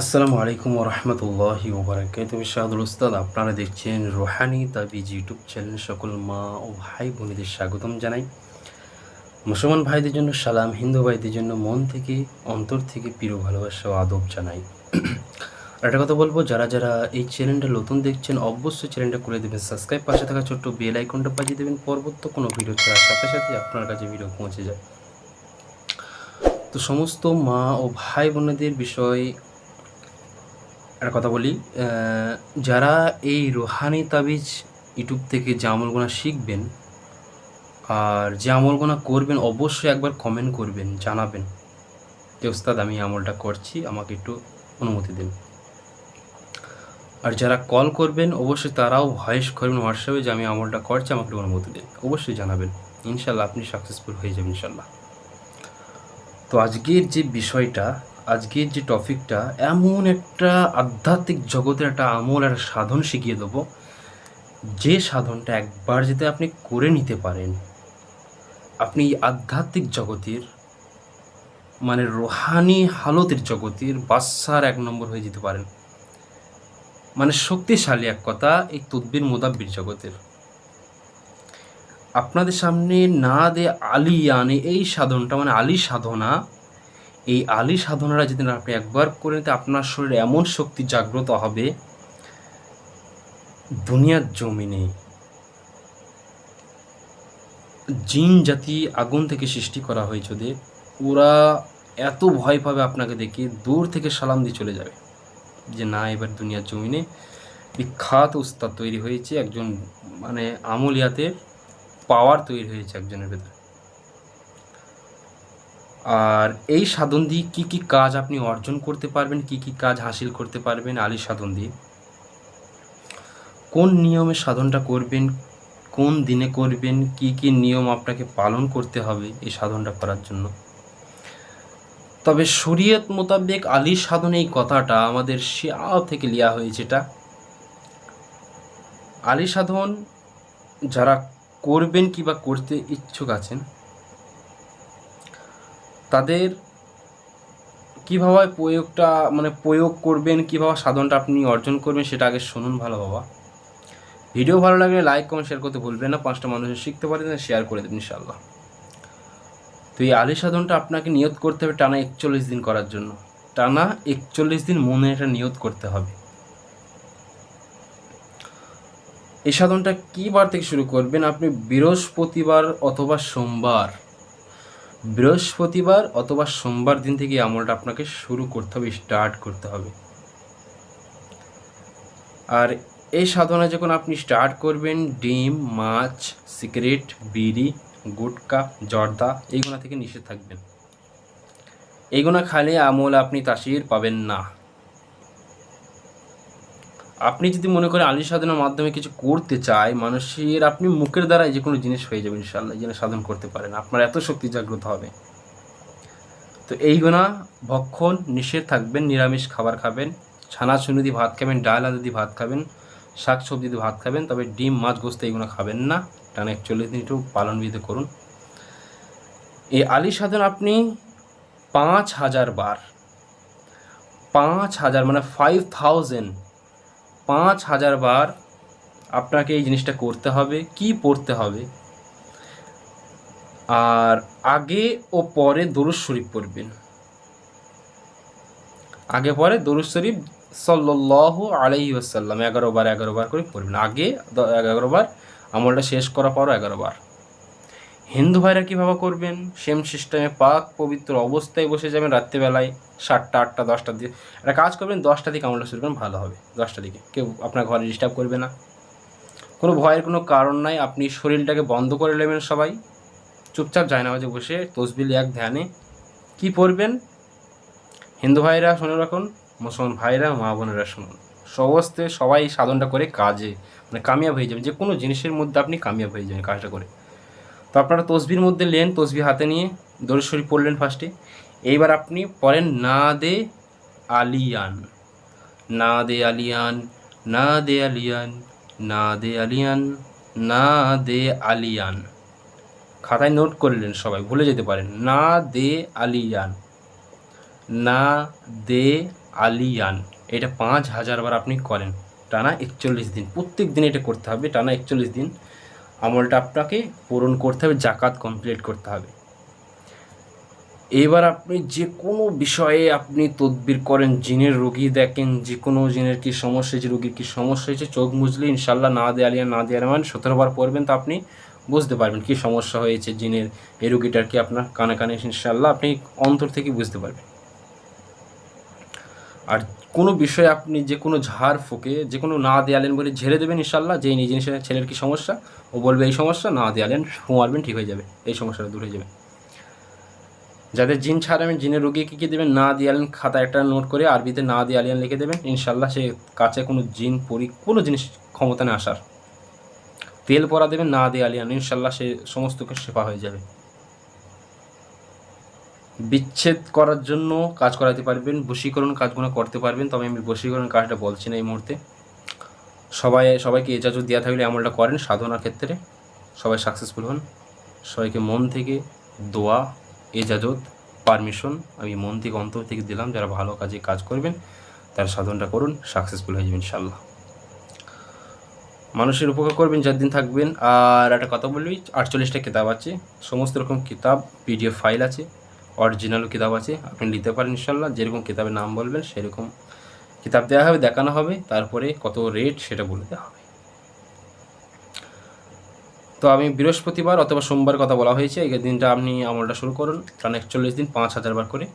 আসসালামু আলাইকুম ওরহমতুল্লাহি ওবরাকাত শাহাদুল উস্তাদ, আপনারা দেখছেন রোহানি তাবিজ ইউটিউব চ্যানেল সকল মা ও ভাই বোনেদের স্বাগতম জানাই। মুসলমান ভাইদের জন্য সালাম, হিন্দু ভাইদের জন্য মন থেকে, অন্তর থেকে প্রিয় ভালোবাসা ও আদব জানাই। আর একটা কথা বলব, যারা যারা এই চ্যানেলটা নতুন দেখছেন, অবশ্যই চ্যানেলটা করে দেবেন সাবস্ক্রাইব, পাশে থাকা ছোট্ট বেল আইকনটা বাজিয়ে দেবেন। পরবর্তী কোনো ভিডিও ছাড়ার সাথে সাথে আপনার কাছে ভিডিও পৌঁছে যায়। তো সমস্ত মা ও ভাই বোনেদের বিষয় একটা কথা বলি যারা এই রোহানি তাবিজ ইউটিউব থেকে যে আমলগুনা শিখবেন আর যে আমলগুনা করবেন, অবশ্যই একবার কমেন্ট করবেন, জানাবেন। যে ওস্তাদ, আমি আমলটা করছি, আমাকে একটু অনুমতি দিন। আর যারা কল করবেন, অবশ্যই তারাও ভয়েস করবেন হোয়াটসঅ্যাপে যে আমি আমলটা করছি, আমাকে একটু অনুমতি দিন। অবশ্যই জানাবেন। ইনশাল্লাহ আপনি সাকসেসফুল হয়ে যাবেন, ইনশাল্লাহ। তো আজকের যে বিষয়টা আজকের যে টপিকটা, এমন একটা আধ্যাত্মিক জগতের একটা আমল একটা সাধন শিখিয়ে দেবো। যে সাধনটা একবার যদি আপনি করে নিতে পারেন, আপনি আধ্যাত্মিক জগতের মানে রোহানি হালতের জগতের বাদশার এক নম্বর হয়ে যেতে পারেন। মানে শক্তিশালী এক কথা, এই তদ্বির মোদাব্বির জগতের। আপনাদের সামনে না দে আলী, আনে এই সাধনটা মানে আলী সাধনা এই আলী সাধনাটা যদি আপনি একবার করে নিতে আপনার শরীরে এমন শক্তি জাগ্রত হবে, দুনিয়ার জমিনে জিন জাতি আগুন থেকে সৃষ্টি করা হয়েছে ওদের। ওরা এত ভয় পাবে আপনাকে দেখে, দূর থেকে সালাম দিয়ে চলে যাবে যে, না, এবার দুনিয়ার জমিনে বিখ্যাত উস্তাদ তৈরি হয়েছে, একজন মানে আমলিয়াতে পাওয়ার তৈরি হয়েছে একজনের ভেতরে। আর এই সাধন দিয়ে কী কী কাজ আপনি অর্জন করতে পারবেন? কি কি কাজ হাসিল করতে পারবেন? আলী সাধন দিয়ে কোন নিয়মে সাধনটা করবেন? কোন দিনে করবেন? কি কি নিয়ম আপনাকে পালন করতে হবে এই সাধনটা করার জন্য? তবে শরীয়ত মোতাবেক আলী সাধন এই কথাটা আমাদের শিয়া থেকে লিয়া হয়েছে এটা আলী সাধন যারা করবেন কিংবা করতে ইচ্ছুক আছেন তাদের কীভাবে প্রয়োগটা মানে প্রয়োগ করবেন, কীভাবে সাধনটা আপনি অর্জন করবেন সেটা আগে শুনুন ভালো বাবা। ভিডিও ভালো লাগলে লাইক কমেন্ট শেয়ার করতে ভুলবেন না। পাঁচটা মানুষের শিখতে পারেন শেয়ার করে দেবেন ইনশাল্লাহ তো এই আলী সাধনটা আপনাকে নিয়ত করতে হবে টানা একচল্লিশ দিন করার জন্য। টানা একচল্লিশ দিন মনে এটা নিয়ত করতে হবে। এই সাধনটা কী বার থেকে শুরু করবেন? আপনি বৃহস্পতিবার অথবা সোমবার বৃহস্পতিবার অথবা সোমবার দিন থেকে আমলটা আপনাকে শুরু করতে হবে স্টার্ট করতে হবে। আর এই সাধনা যখন আপনি স্টার্ট করবেন, ডিম, মাছ, সিগারেট, বিড়ি, গুটকা, জর্দা, এইগুলো থেকে নিষেধ থাকবেন। এইগুলো খালে আমল আপনি তাসির পাবেন না। আপনি যদি মনে করেন আলী সাধনার মাধ্যমে কিছু করতে চায়, মানুষের আপনি মুখের দ্বারাই যে কোনো জিনিস হয়ে যাবে ইনশাল্লাহ যেন সাধন করতে পারেন। আপনার এত শক্তি জাগ্রত হবে। তো এইগুলা ভক্ষণ, নিষেধ থাকবেন, নিরামিষ খাবার খাবেন ছানা চুনি দিয়ে ভাত খাবেন, ডাল আলু দিয়ে ভাত খাবেন, শাক সবজি দিয়ে ভাত খাবেন, তবে ডিম, মাছ, গোস্ত এইগুলো খাবেন না। টানা একচল্লিশ দিন একটু পালন বিধি করুন। এই আলী সাধন আপনি পাঁচ হাজার বার, পাঁচ হাজার মানে ফাইভ থাউজেন্ড পাঁচ হাজার বার আপনাকে এই জিনিসটা করতে হবে, কি পড়তে হবে। আর আগে ও পরে দরুজ শরীফ পড়বেন। আগে পরে দরুজ শরীফ সাল্লাহ আলাইহি আসাল্লাম এগারো বার এগারো বার করে পড়বেন। আগে এগারো বার, আমলটা শেষ করার পরও এগারো বার। হিন্দু ভাইরা কীভাবে করবেন? সেম সিস্টেমে পাক পবিত্র অবস্থায় বসে যাবেন রাত্রিবেলায় সাতটা, আটটা দশটার দিকে একটা কাজ করবেন, দশটা দিকে আমলটা শুরু করবেন, ভালো হবে। দশটা দিকে। কেউ আপনার ঘরে ডিস্টার্ব করবে না। কোনো ভয়ের কোনো কারণ নাই, আপনি শরীরটাকে বন্ধ করে নেবেন সবাই। চুপচাপ যায় না বসে তসবিল এক ধ্যানে কি পড়বেন? হিন্দু ভাইরা শুনে রাখুন, মুসলমান ভাইরা, মা বোনেরা শুনুন। সমস্তে সবাই সাধনটা করে কাজে। মানে কামিয়াব হয়ে যাবেন। যে কোনো জিনিসের মধ্যে আপনি কামিয়াব হয়ে যাবেন কাজটা করে। তো আপনারা তসবির মধ্যে নেন তসবি হাতে নিয়ে দরুদ শরীফ পড়লেন ফার্স্টে এইবার আপনি পড়েন না দে আলিয়ান না দে আলিয়ান না দে আলিয়ান না দে আলিয়ান না দে আলিয়ান। খাতায় নোট করলেন সবাই, ভুলে যেতে পারেন। না দে আলিয়ান না দে আলিয়ান। এটা পাঁচ হাজারবার আপনি করেন। টানা একচল্লিশ দিন, প্রত্যেক দিন এটা করতে হবে, টানা একচল্লিশ দিন। আমলটা আপনাকে পূরণ করতে হবে, জাকাত কমপ্লিট করতে হবে। এবার আপনি যে কোনো বিষয়ে আপনি তদবির করেন, জিনের রোগী দেখেন, যে কোনো জিনের কী সমস্যা হয়েছে, রোগীর কী সমস্যা হয়েছে, চোখ মুজলে ইনশাল্লাহ না দেয়ালিয়া না দেয়ালিয়া মানে সতেরোবার পড়বেন তো আপনি বুঝতে পারবেন কী সমস্যা হয়েছে জিনের, এই রোগীটার কি আপনার কানে কানে ইনশাল্লাহ আপনি অন্তর থেকে বুঝতে পারবেন। আর কোনো বিষয়ে আপনি যে কোনো ঝাড় ফুকে, যে কোনো না দেয়ালেন বলে ঝেড়ে দেবেন ইনশাল্লাহ যে এই জিনিসের ছেলের কী সমস্যা? ও বলবে এই সমস্যা, না দেয়ালেন মারবেন ঠিক হয়ে যাবে। এই সমস্যাটা দূর হয়ে যাবে। যাদের জিন ছাড়াবেন জিনের রোগী কী কী দেবেন? না দিয়ালেন খাতা একটা নোট করে আরবিতে না দিয়ালিয়ান লিখে দেবেন, ইনশাল্লাহ সে কাছে কোনো জিন পরি, কোনো জিনিস ক্ষমতা নেই আসার। তেল পরা দেবেন, না দেয়ালিয়ান ইনশাল্লাহ সে সমস্ত সেবা হয়ে যাবে। বিচ্ছেদ করার জন্য কাজ করাতে পারবেন, বশীকরণ কাজগুলো করতে পারবেন, তবে আমি বশীকরণ কাজটা বলছি না এই মুহূর্তে। সবাই, সবাইকে এজাজত দেওয়া থাকলে আমলটা করেন সাধনার ক্ষেত্রে। সবাই সাকসেসফুল হন। সবাইকে মন থেকে দোয়া এজাজত পারমিশন আমি মন থেকে, অন্তর থেকে দিলাম, যারা ভালো কাজে কাজ করবেন, তার সাধনটা করুন সাকসেসফুল হয়ে যাবেন ইনশাল্লাহ মানুষের উপকার করবেন, যার দিন থাকবেন। আর একটা কথা বলবি আটচল্লিশটা কিতাব আছে। সমস্ত রকম কিতাব পিডিএফ ফাইল আছে। অরিজিনালও কিতাব আছে, আপনি নিতে পারেন ইনশাল্লাহ যেরকম কিতাবের নাম বলবেন, সেরকম কিতাব দেওয়া হবে, দেখানো হবে, তারপরে কত রেট সেটা বলে দেওয়া হবে। তো আমি বৃহস্পতিবার অথবা সোমবার কথা বলা হয়েছে, এই দিনটা আপনি আমলটা শুরু করুন। টানা একচল্লিশ দিন পাঁচ হাজার বার করে।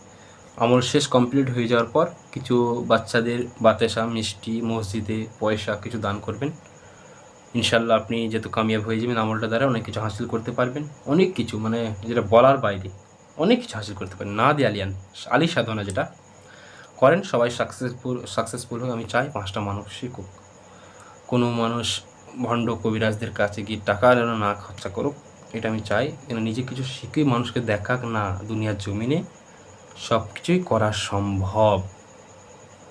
আমল শেষ কমপ্লিট হয়ে যাওয়ার পর কিছু বাচ্চাদের বাতাসা মিষ্টি, মসজিদে পয়সা কিছু দান করবেন। ইনশাল্লাহ আপনি যেহেতু কামিয়াব হয়ে যাবেন আমলটা দ্বারা অনেক কিছু হাসিল করতে পারবেন। অনেক কিছু মানে যেটা বলার বাইরে। অনেক কিছু হাসিল করতে পারেন না দিয়ে আলিয়ান, আলি সাধনা যেটা করেন, সবাই সাকসেসফুল সাকসেসফুল হোক, আমি চাই পাঁচটা মানুষ শিখুক। কোনো মানুষ ভণ্ড কবিরাজদের কাছে গিয়ে টাকা যেন না খরচা করুক, এটা আমি চাই। যেন নিজে কিছু শিখে মানুষকে দেখাক, না, দুনিয়ার জমিনে সব কিছুই করা সম্ভব।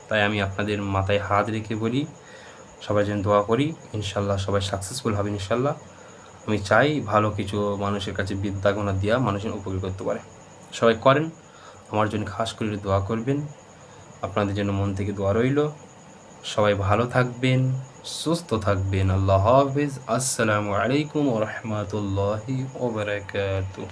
তাই আমি আপনাদের মাথায় হাত রেখে বলি, সবাই যেন দোয়া করি, ইনশাল্লাহ সবাই সাকসেসফুল হবে, ইনশাল্লাহ। আমি চাই ভালো কিছু মানুষের কাছে বিদ্যাগুণা দেওয়া মানুষের উপকৃত করতে পারে। সবাই করেন। আমার জন্য খাস করে দোয়া করবেন। আপনাদের জন্য মন থেকে দোয়া রইল। সবাই ভালো থাকবেন, সুস্থ থাকবেন। আল্লাহ হাফিজ। আসসালামু আলাইকুম রহমতুল্লাহি ওবরাকাতুহ